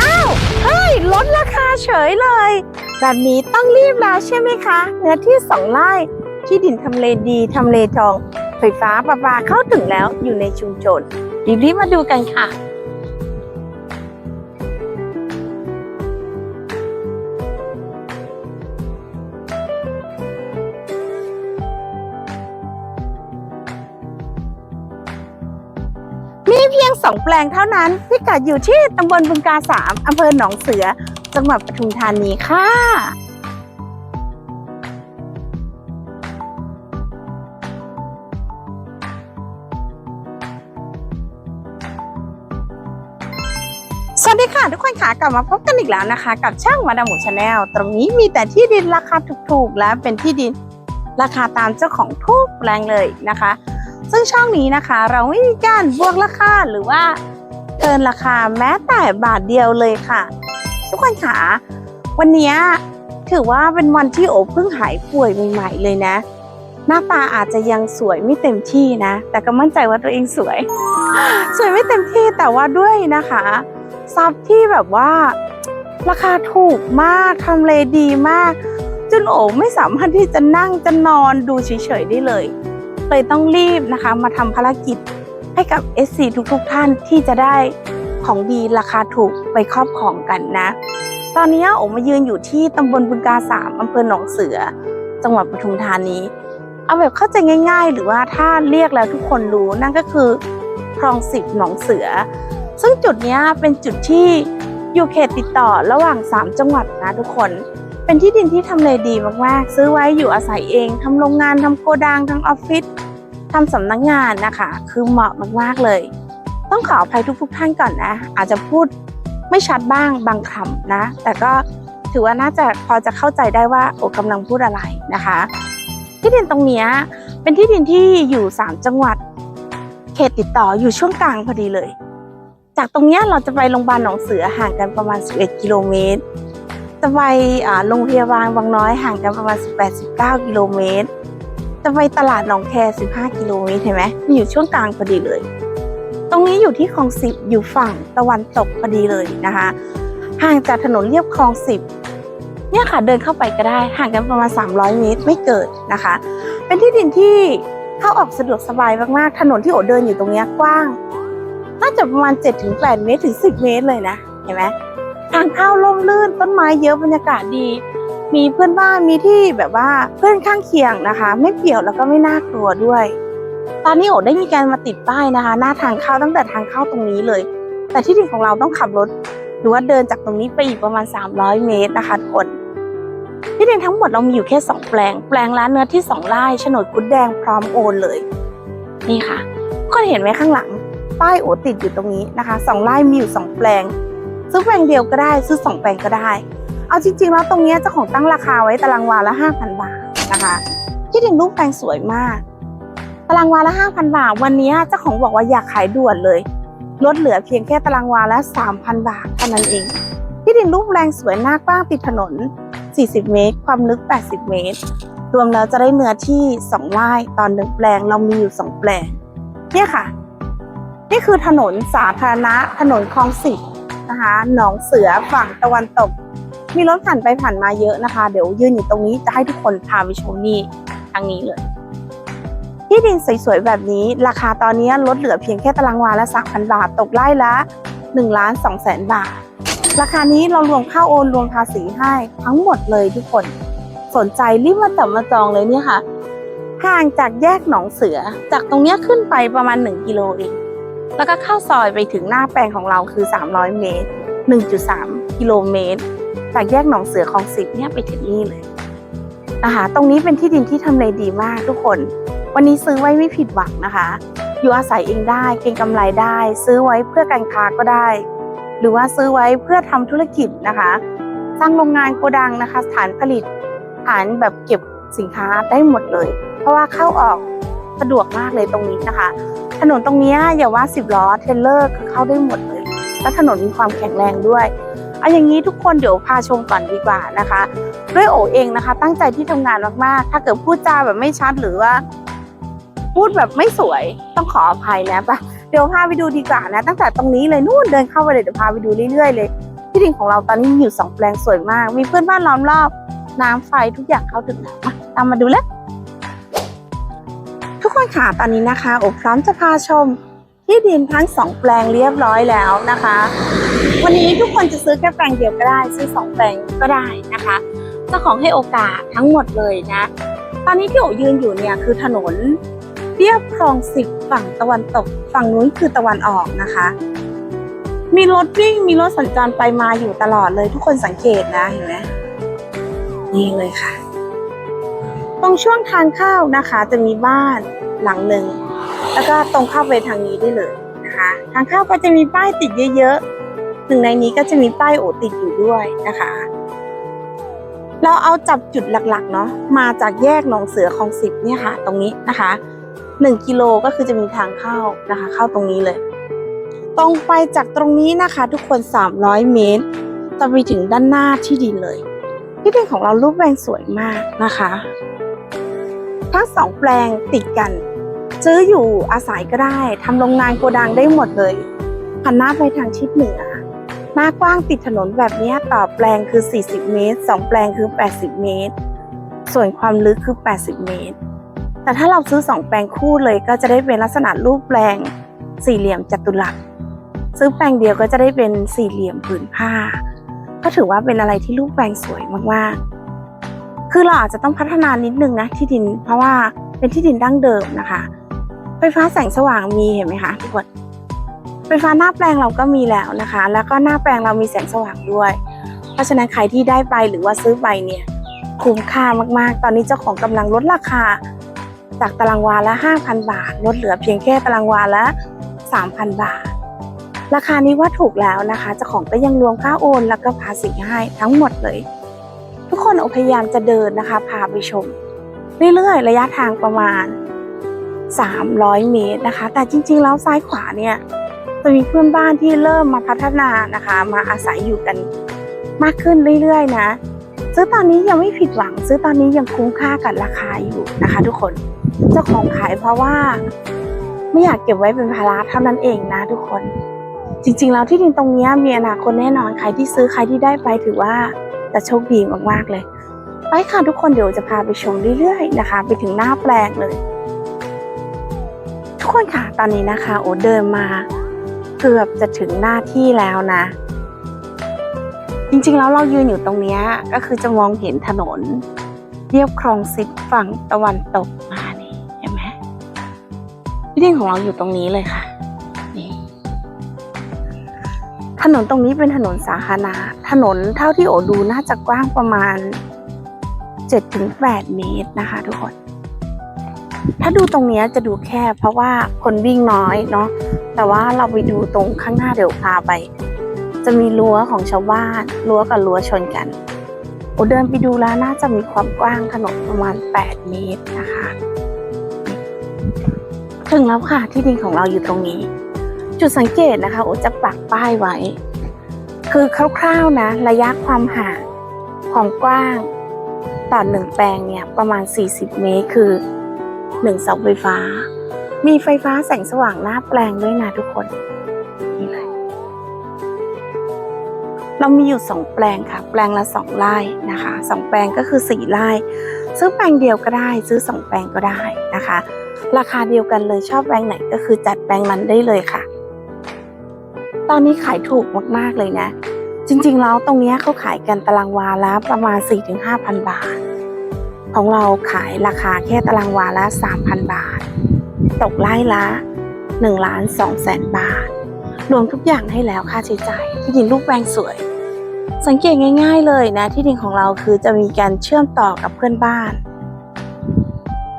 อ้าว เฮ้ย ลดราคาเฉยเลย แบบนี้ต้องรีบแล้วใช่ไหมคะ เนื้อที่สองไร่ที่ดินทำเลดีทำเลทอง ไฟฟ้าประปาเข้าถึงแล้วอยู่ในชุมชนรีบๆมาดูกันค่ะ องแปลงเท่านั้น พิกัดอยู่ที่ตำบลบึงกาสามอำเภอหนองเสือ จังหวัดปทุมธานีค่ะสวัสดีค่ะทุกคนค่ะกลับมาพบกันอีกแล้วนะคะ กับช่างมาดามหมูชาแนลตรงนี้มีแต่ที่ดินราคาถูกๆ และเป็นที่ดินราคาตามเจ้าของทุกแปลงเลยนะคะ ซึ่งช่องนี้นะคะ เราไม่มีการบวกราคาหรือว่าเกินราคาแม้แต่บาทเดียวเลยค่ะ ทุกคนคะวันนี้ถือว่าเป็นวันที่โอเพิ่งหายป่วยใหม่ๆเลยนะ หน้าตาอาจจะยังสวยไม่เต็มที่นะ แต่ก็มั่นใจว่าตัวเองสวย สวยไม่เต็มที่แต่ว่าด้วยนะคะทรัพย์ที่แบบว่าราคาถูกมากทำเลดีมากจนโอไม่สามารถที่จะนั่งจะนอนดูเฉยๆได้เลย เลยต้องรีบนะคะ มาทำภารกิจให้กับ SC ทุกๆท่านที่จะได้ของดีราคาถูกไปครอบครองกันนะ ตอนนี้โอมายืนอยู่ที่ตำบลบึงกาสามอำเภอหนองเสือ จังหวัดปทุมธานีเอาแบบเข้าใจง่าย ๆ หรือว่าถ้าเรียกแล้วทุกคนรู้นั่นก็คือคลองสิบหนองเสือ ซึ่งจุดนี้เป็นจุดที่อยู่เขตติดต่อระหว่าง 3 จังหวัดนะทุกคน เป็นที่ดินที่ทำเลดีมากๆ ซื้อไว้อยู่อาศัยเองทำโรงงานทำโกดังทำออฟฟิศทำสำนักงานนะคะ คือเหมาะมากๆเลย ต้องขออภัยทุกๆท่านก่อนนะ อาจจะพูดไม่ชัดบ้างบางคำนะ แต่ก็ถือว่าน่าจะพอจะเข้าใจได้ว่าโอกำลังพูดอะไรนะคะ ที่ดินตรงนี้เป็นที่ดินที่อยู่ 3 จังหวัด เขตติดต่ออยู่ช่วงกลางพอดีเลย จากตรงนี้เราจะไปโรงพยาบาลหนองเสือห่างกันประมาณ 11 กิโลเมตร จะไปอ่าโรงพยาบาลวังน้อยห่างกันประมาณ 18-19 กิโลเมตรจะไปตลาดหนองแค 15 กิโลเมตรเห็นไหมมีอยู่ช่วงกลางพอดีเลย ตรงนี้อยู่ที่คลองสิบอยู่ฝั่งตะวันตกพอดีเลยนะคะ ห่างจากถนนเลียบคลองสิบเนี่ยค่ะเดินเข้าไปก็ได้ห่างกันประมาณ 300 เมตรไม่เกินนะคะ เป็นที่ดินที่เข้าออกสะดวกสบายมากๆถนนที่โอเดินอยู่ตรงเนี้ยกว้าง น่าจะประมาณ 7-8 เมตรถึง 10 เมตรเลยนะเห็นไหมางเข้าร่มรื่น ต้นไม้เยอะบรรยากาศดี มีเพื่อนบ้านมีที่แบบว่าเพื่อนข้างเคียงนะคะ ไม่เปี่ยวแล้วก็ไม่น่ากลัวด้วย ตอนนี้โอได้มีการมาติดป้ายนะคะ หน้าทางเข้าตั้งแต่ทางเข้าตรงนี้เลย แต่ที่ดินของเราต้องขับรถหรือว่าเดินจากตรงนี้ไปอีกประมาณ 300 เมตรนะคะทุกคนที่ดินทั้งหมดเรามีอยู่แค่ 2 แปลง แปลงละเนื้อที่ 2ไร่โฉนดกุดแดงพร้อมโอนเลย นี่ค่ะกคนเห็นไหมข้างหลัง ป้ายโอติดอยู่ตรงนี้นะคะสองไร่มีอยู่สองแปลง ซื้อแปลงเดียวก็ได้ซื้อสองแปลงก็ได้ เอาจริงๆแล้วตรงนี้เจ้าของตั้งราคาไว้ตารางวาละ5,000บาทนะคะที่ดินรูปแปลงสวยมาก ตารางวาละ5,000บาท วันนี้เจ้าของบอกว่าอยากขายด่วนเลยลดเหลือเพียงแค่ตารางวาละ3,000บาทเท่านั้นเอง ที่ดินรูปแปลงสวยหน้ากว้างติดถนน 40 เมตร ความลึก 80 เมตร รวมแล้วจะได้เนื้อที่2ไร่ตอนหนึ่งแปลงเรามีอยู่ 2 แปลง เนี่ยค่ะ นี่คือถนนสาธารณะถนนคลองสิบ นะคะ หนองเสือฝั่งตะวันตก มีรถผ่านไปผ่านมาเยอะนะคะ เดี๋ยวยืนอยู่ตรงนี้จะให้ทุกคนพาไปชมนี่ทางนี้เลย ที่ดินสวยๆแบบนี้ ราคาตอนนี้ลดเหลือเพียงแค่ตารางวาละ3,000บาทตกไร่ละ1ล้าน2แสนบาท ราคานี้เรารวมค่าโอนรวมภาษีให้ทั้งหมดเลยทุกคนสนใจรีบมาจับมาจองเลยเนี่ยค่ะห่างจากแยกหนองเสือ จากตรงเนี้ยขึ้นไปประมาณ 1 กิโลเอง แล้วก็เข้าซอยไปถึงหน้าแปลงของเราคือ 300 เมตร 1.3 กิโลเมตร จากแยกหนองเสือของสิบเนี่ยไปถึงนี่เลยนะคะตรงนี้เป็นที่ดินที่ทำเลดีมากทุกคน วันนี้ซื้อไว้ไม่ผิดหวังนะคะ อยู่อาศัยเองได้เก็งกำไรได้ ซื้อไว้เพื่อการค้าก็ได้ หรือว่าซื้อไว้เพื่อทำธุรกิจนะคะ สร้างโรงงานโกดังนะคะฐานผลิตฐานแบบเก็บสินค้าได้หมดเลย เพราะว่าเข้าออกสะดวกมากเลยตรงนี้นะคะ ถนนตรงนี้อย่าว่าสิบล้อเทรลเลอร์คือเข้าได้หมดเลย และถนนมีความแข็งแรงด้วยเอาอย่างนี้ทุกคนเดี๋ยวพาชมก่อนดีกว่านะคะ ด้วยโอเองนะคะ ตั้งใจที่ทำงานมากๆ ถ้าเกิดพูดจาแบบไม่ชัดหรือว่า พูดแบบไม่สวยต้องขออภัยนะปะเดี๋ยวพาไปดูดีกว่านะ ตั้งแต่ตรงนี้เลยนู่นเดินเข้าไปเลยเดี๋ยวพาไปดูเรื่อยๆเลย ที่ดินของเราตอนนี้มีอยู่สองแปลงสวยมาก มีเพื่อนบ้านล้อมรอบ น้ำไฟทุกอย่างเข้าถึงแล้วมาตามมาดูเลย คนค่ะตอนนี้นะคะอบพร้อมจะพาชมที่ดินทั้งสองแปลงเรียบร้อยแล้วนะคะ วันนี้ทุกคนจะซื้อแค่แปลงเดียวก็ได้ซื้อสองแปลงก็ได้นะคะเจ้าของให้โอกาสทั้งหมดเลยนะ ตอนนี้ที่โอยืนอยู่เนี่ยคือถนนเรียบคลองสิบฝั่งตะวันตก ฝั่งนู้นคือตะวันออกนะคะ มีรถวิ่งมีรถสัญจรไปมาอยู่ตลอดเลยทุกคนสังเกตนะเห็นไหมนี่เลยค่ะ ตรงช่วงทางเข้านะคะจะมีบ้าน หลังหนึ่งแล้วก็ตรงเข้าไปทางนี้ได้เลยนะคะทางเข้าก็จะมีป้ายติดเยอะๆหนึ่งในนี้ก็จะมีป้ายโอติดอยู่ด้วยนะคะ เราเอาจับจุดหลักๆเนาะมาจากแยกหนองเสือคลองสิบเนี่ยค่ะ ตรงนี้นะคะหนึ่งกิโลก็คือจะมีทางเข้านะคะ เข้าตรงนี้เลย ตรงไปจากตรงนี้นะคะ ทุกคน 300 เมตร จะไปถึงด้านหน้าที่ดินเลย ที่ดินของเรารูปแปลงสวยมากนะคะ ทั้งสองแปลงติดกัน ซื้ออยู่อาศัยก็ได้ทำโรงงานโกดังได้หมดเลยหันหน้าไปทางทิศเหนือหน้ากว้างติดถนนแบบนี้ต่อแปลงคือ 40 เมตร 2 แปลงคือ 80 เมตร ส่วนความลึกคือ 80 เมตร แต่ถ้าเราซื้อ 2 แปลงคู่เลยก็จะได้เป็นลักษณะรูปแปลงสี่เหลี่ยมจัตุรัส ซื้อแปลงเดียวก็จะได้เป็นสี่เหลี่ยมผืนผ้า ก็ถือว่าเป็นอะไรที่รูปแปลงสวยมากๆ คือเราอาจจะต้องพัฒนานิดนึงนะที่ดิน เพราะว่าเป็นที่ดินดั้งเดิมนะคะ ไฟฟ้าแสงสว่างมีเห็นไหมคะทุกคนไฟฟ้าหน้าแปลงเราก็มีแล้วนะคะ แล้วก็หน้าแปลงเรามีแสงสว่างด้วย เพราะฉะนั้นใครที่ได้ไปหรือว่าซื้อไปเนี่ยคุ้มค่ามากๆ ตอนนี้เจ้าของกำลังลดราคา จากตารางวาละ 5,000 บาท ลดเหลือเพียงแค่ตารางวาละ 3,000 บาท ราคานี้ว่าถูกแล้วนะคะเจ้าของก็ยังรวมค่าโอน แล้วก็ภาษีให้ทั้งหมดเลย ทุกคนพยายามจะเดินนะคะ พาไปชม เรื่อยๆ ระยะทางประมาณ 300 เมตรนะคะ แต่จริงๆแล้วซ้ายขวาเนี่ยจะมีเพื่อนบ้านที่เริ่มมาพัฒนานะคะ มาอาศัยอยู่กันมากขึ้นเรื่อยๆ นะ ซื้อตอนนี้ยังไม่ผิดหวัง ซื้อตอนนี้ยังคุ้มค่ากับราคาอยู่นะคะ ทุกคนเจ้าของขายเพราะว่าไม่อยากเก็บไว้เป็นภาระเท่านั้นเองนะ ทุกคน จริงๆแล้วที่ดินตรงนี้มีอนาคตแน่นอนใครที่ซื้อใครที่ได้ไปถือว่าจะโชคดีมากๆเลย ไปค่ะทุกคนเดี๋ยวจะพาไปชมเรื่อยๆนะคะ ไปถึงหน้าแปลงเลย กคนค่ะตอนนี้นะคะ โอ้เดินมาเกือบจะถึงหน้าที่แล้วนะ จริงๆแล้วเรายืนอยู่ตรงเนี้ยก็คือจะมองเห็นถนนเรียบคลองสิบฝั่งตะวันตกมานี่เห็นไหมที่ดินของเราอยู่ตรงนี้เลยค่ะนี่ถนนตรงนี้เป็นถนนสาธารณะถนนเท่าที่โอดูน่าจะกว้างประมาณ 7-8 เมตรนะคะ ทุกคน ถ้าดูตรงนี้จะดูแคบเพราะว่าคนวิ่งน้อยเนาะแต่ว่าเราไปดูตรงข้างหน้าเดี๋ยวพาไป จะมีรั้วของชาวบ้านรั้วกับรั้วชนกันโอเดินไปดูแล้วน่าจะมีความกว้างถนนประมาณ 8 เมตรนะคะถึงแล้วค่ะที่ดินของเราอยู่ตรงนี้ จุดสังเกตนะคะ โอจะปักป้ายไว้ คือคร่าวๆนะ ระยะความห่างความกว้างต่อหนึ่งแปลงเนี่ยประมาณ 40 เมตรคือ หนึ่งเสาไฟฟ้า มีไฟฟ้าแสงสว่างหน้าแปลงด้วยนะทุกคนนี่เลยเรามีอยู่สองแปลงค่ะ แปลงละสองไร่นะคะสองแปลงก็คือสี่ไร่ซื้อแปลงเดียวก็ได้ ซื้อสองแปลงก็ได้นะคะ ราคาเดียวกันเลยชอบแปลงไหนก็คือจัดแปลงนั้นได้เลยค่ะ ตอนนี้ขายถูกมากๆเลยนะ จริงๆแล้วตรงเนี้ยเขาขายกันตารางวาละประมาณ 4-5,000 บาท ของเราขายราคาแค่ตารางวาละ 3,000 บาท ตกไร่ละ1ล้าน2แสนบาท รวมทุกอย่างให้แล้วค่าใช้จ่ายที่ดินรูปแปลงสวย สังเกตง่าย ๆ เลยนะที่ดินของเราคือจะมีการเชื่อมต่อกับเพื่อนบ้าน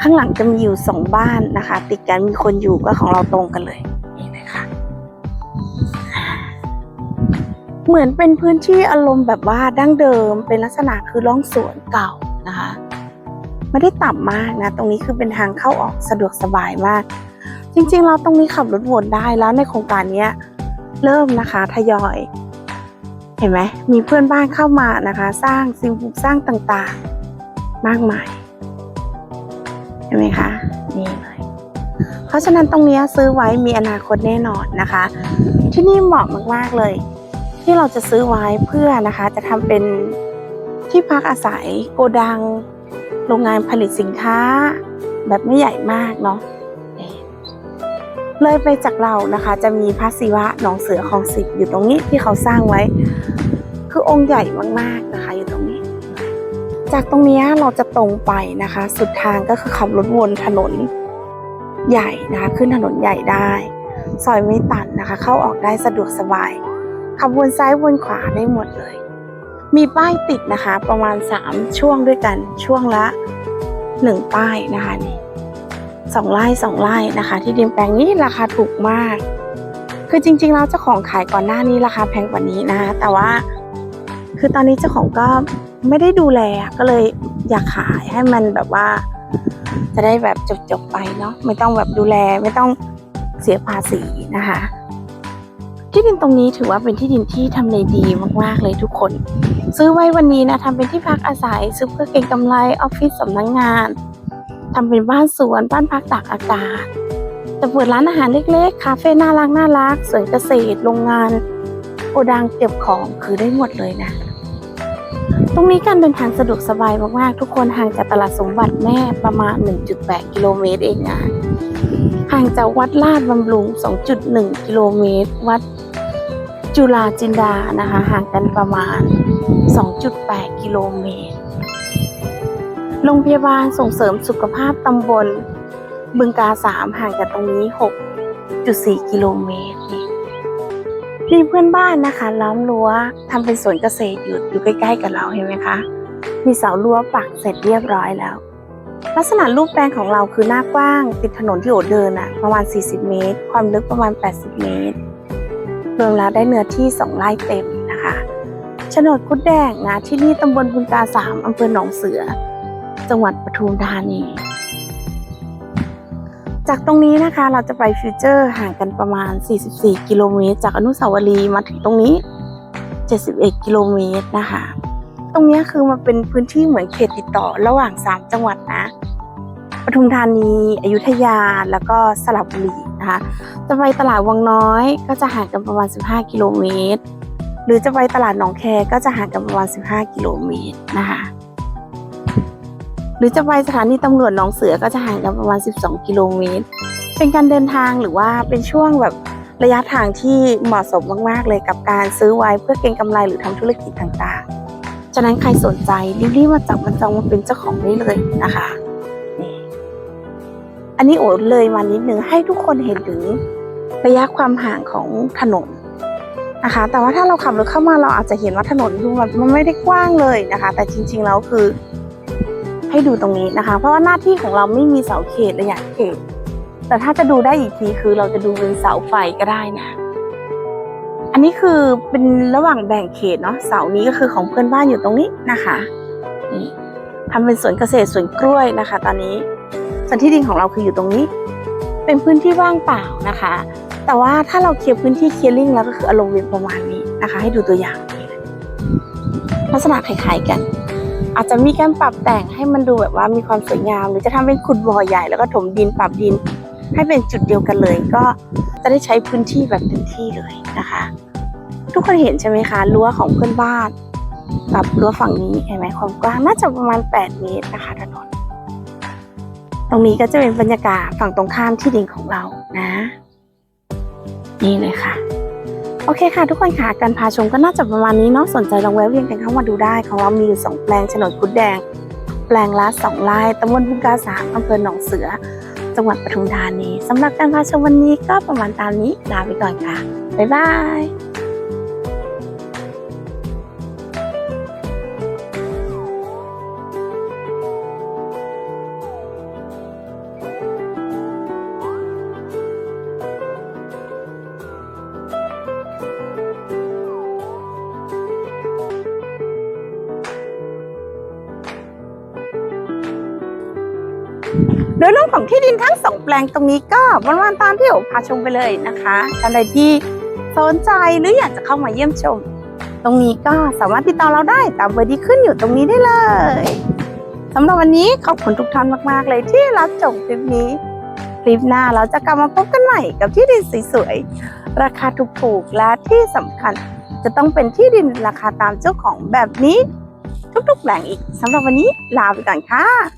ข้างหลังจะมีอยู่สองบ้านนะคะ ติดกันมีคนอยู่ก็ของเราตรงกันเลยนี่เลยค่ะเหมือนเป็นพื้นที่อารมณ์แบบว่าดั้งเดิมเป็นลักษณะคือร่องสวนเก่า ไม่ได้ต่ำมากนะ ตรงนี้คือเป็นทางเข้าออกสะดวกสบายมาก จริงๆ เราตรงนี้ขับรถวนได้แล้วในโครงการนี้เริ่มนะคะทยอย เห็นไหมมีเพื่อนบ้านเข้ามานะคะ สร้างสิ่งปลูกสร้างต่างๆ มากมายเห็นไหมคะนี่เลยเพราะฉะนั้นตรงนี้ซื้อไว้มีอนาคตแน่นอนนะคะ ที่นี่เหมาะมากๆเลย ที่เราจะซื้อไว้เพื่อนะคะ จะทำเป็นที่พักอาศัยโกดัง โรงงานผลิตสินค้า แบบไม่ใหญ่มากเนาะเลยไปจากเรานะคะ จะมีพระศิวะหนองเสือของสิบอยู่ตรงนี้ที่เขาสร้างไว้ คือองค์ใหญ่มากๆนะคะ อยู่ตรงนี้ จากตรงนี้เราจะตรงไปนะคะ สุดทางก็คือขับรถวนถนนใหญ่นะคะ ขึ้นถนนใหญ่ได้ซอยไม่ตันนะคะ เข้าออกได้สะดวกสบายขับวนซ้ายวนขวาได้หมดเลย มีป้ายติดนะคะประมาณ 3 ช่วงด้วยกันช่วงละ 1 ป้ายนะคะนี่สองไร่สองไร่นะคะ ที่ดินแปลงนี้ราคาถูกมาก คือจริงๆแล้วเจ้าของขายก่อนหน้านี้ราคาแพงกว่านี้นะคะแต่ว่า คือตอนนี้เจ้าของก็ไม่ได้ดูแลก็เลยอยากขายให้มันแบบว่า จะได้แบบจบๆไปเนาะไม่ต้องแบบดูแลไม่ต้องเสียภาษีนะคะ ที่ดินตรงนี้ถือว่าเป็นที่ดินที่ทำเลดีมากๆเลยทุกคน ซื้อไว้วันนี้นะทำเป็นที่พักอาศัย ซื้อเพื่อเก็งกำไรออฟฟิศสำนักงงานทำเป็นบ้านสวนบ้านพักตากอากาศจะเปิดร้านอาหารเล็กๆ คาเฟ่น่ารักน่ารักสวนเกษตร โรงงานโกดังเก็บของคือได้หมดเลยนะ ตรงนี้การเดินทางสะดวกสบายมากๆ ทุกคนห่างจากตลาดสมบัติแม่ประมาณ 1.8 กิโลเมตรเองนะ ห่างจากวัดลาดบำรุง 2.1 กิโลเมตร วัด จุฬาจินดานะคะ ห่างกันประมาณ 2.8 กิโลเมตร โรงพยาบาลส่งเสริมสุขภาพตำบล บึงกาสามห่างจากตรงนี้ 6.4 กิโลเมตรมีเพื่อนบ้านนะคะ ล้อมรั้วทำเป็นสวนเกษตรอยู่อยู่ใกล้ ๆ กับเราเห็นไหมคะ มีเสารั้วปักเสร็จเรียบร้อยแล้ว ลักษณะรูปแปลงของเราคือหน้ากว้าง ติดถนนที่โอเดินอะประมาณ 40 เมตร ความลึกประมาณ 80 เมตร รวมแล้วได้เนื้อที่ 2ไร่เต็มนะคะโฉนดคุดแดงนะที่นี่ตำบลบุญกาสามอำเภอหนองเสือ จังหวัดปทุมธานี จากตรงนี้นะคะเราจะไปฟิวเจอร์ห่างกันประมาณ 44 กิโลเมตร จากอนุสาวรีย์มาถึงตรงนี้ 71 กิโลเมตรนะคะ ตรงนี้คือมันเป็นพื้นที่เหมือนเขตติดต่อระหว่าง 3 จังหวัดนะ ทุมธานีอยุธยาแล้วก็สระบุรีนะคะจะไปตลาดวังน้อยก็จะห่างกันประมาณ 15 กิโลเมตร หรือจะไปตลาดหนองแคก็จะห่างกันประมาณ 15 กิโลเมตรนะคะหรือจะไปสถานีตำรวจหนองเสือก็จะห่างกันประมาณ 12 กิโลเมตร เป็นการเดินทางหรือว่าเป็นช่วงแบบระยะทางที่เหมาะสมมาก ๆ เลยกับการซื้อไว้เพื่อเก็งกำไรหรือทำธุรกิจต่างๆ ฉะนั้นใครสนใจรีบๆมาจับมันจองมาเป็นเจ้าของได้เลยนะคะ อันนี้โอเลยมานิดนึงให้ทุกคนเห็นถึงระยะความห่างของถนนนะคะ แต่ว่าถ้าเราขับรถเข้ามาเราอาจจะเห็นว่าถนนดูแบบมันไม่ได้กว้างเลยนะคะ แต่จริงๆแล้วคือ ให้ดูตรงนี้นะคะ เพราะว่าหน้าที่ของเราไม่มีเสาเขตระยะเขต แต่ถ้าจะดูได้อีกทีคือเราจะดูเป็นเสาไฟก็ได้นะ อันนี้คือเป็นระหว่างแบ่งเขตเนาะเสานี้ก็คือของเพื่อนบ้านอยู่ตรงนี้นะคะนี่ทำเป็นสวนเกษตรสวนกล้วยนะคะ ตอนนี้ ส่วนที่ดินของเราคืออยู่ตรงนี้ เป็นพื้นที่ว่างเปล่านะคะ แต่ว่าถ้าเราเคลียร์พื้นที่เคลียร์ลิงแล้วก็คืออารมณ์เป็นประมาณนี้นะคะ ให้ดูตัวอย่าง ลักษณะคล้ายๆกัน อาจจะมีการปรับแต่งให้มันดูแบบว่ามีความสวยงาม หรือจะทำเป็นขุดบ่อใหญ่แล้วก็ถมดินปรับดิน ให้เป็นจุดเดียวกันเลย ก็จะได้ใช้พื้นที่แบบเต็มที่เลยนะคะ ทุกคนเห็นใช่ไหมคะรั้วของเพื่อนบ้านกับรั้วฝั่งนี้เห็นไหมความกว้างน่าจะประมาณ 8 เมตรนะคะถนน ตรงนี้ก็จะเป็นบรรยากาศฝั่งตรงข้ามที่ดินของเรานะ นี่เลยค่ะ โอเคค่ะ ทุกคนค่ะ การพาชมก็น่าจะประมาณนี้เนาะสนใจลองแวะเวียนกันเข้ามาดูได้ ของเรามีอยู่สองแปลงโฉนดกุดแดง แปลงละสองไร่ตำบลบุงกาสามอำเภอหนองเสือ จังหวัดปทุมธานีสำหรับการพาชมวันนี้ก็ประมาณตามนี้ลาไปก่อนค่ะบ๊ายบาย แปลงตรงนี้ก็วันๆตามที่โอพาชมไปเลยนะคะท่านใดที่สนใจหรืออยากจะเข้ามาเยี่ยมชม ตรงนี้ก็สามารถติดต่อเราได้ตามเบอร์ที่ขึ้นอยู่ตรงนี้ได้เลยสำหรับวันนี้ขอบคุณทุกท่านมากๆ เลยที่รับชมคลิปนี้ คลิปหน้าเราจะกลับมาพบกันใหม่กับที่ดินสวยๆราคาถูกๆและที่สำคัญจะต้องเป็นที่ดินราคาตามเจ้าของแบบนี้ ทุกๆแหล่งอีกสำหรับวันนี้ลาไปก่อนค่ะ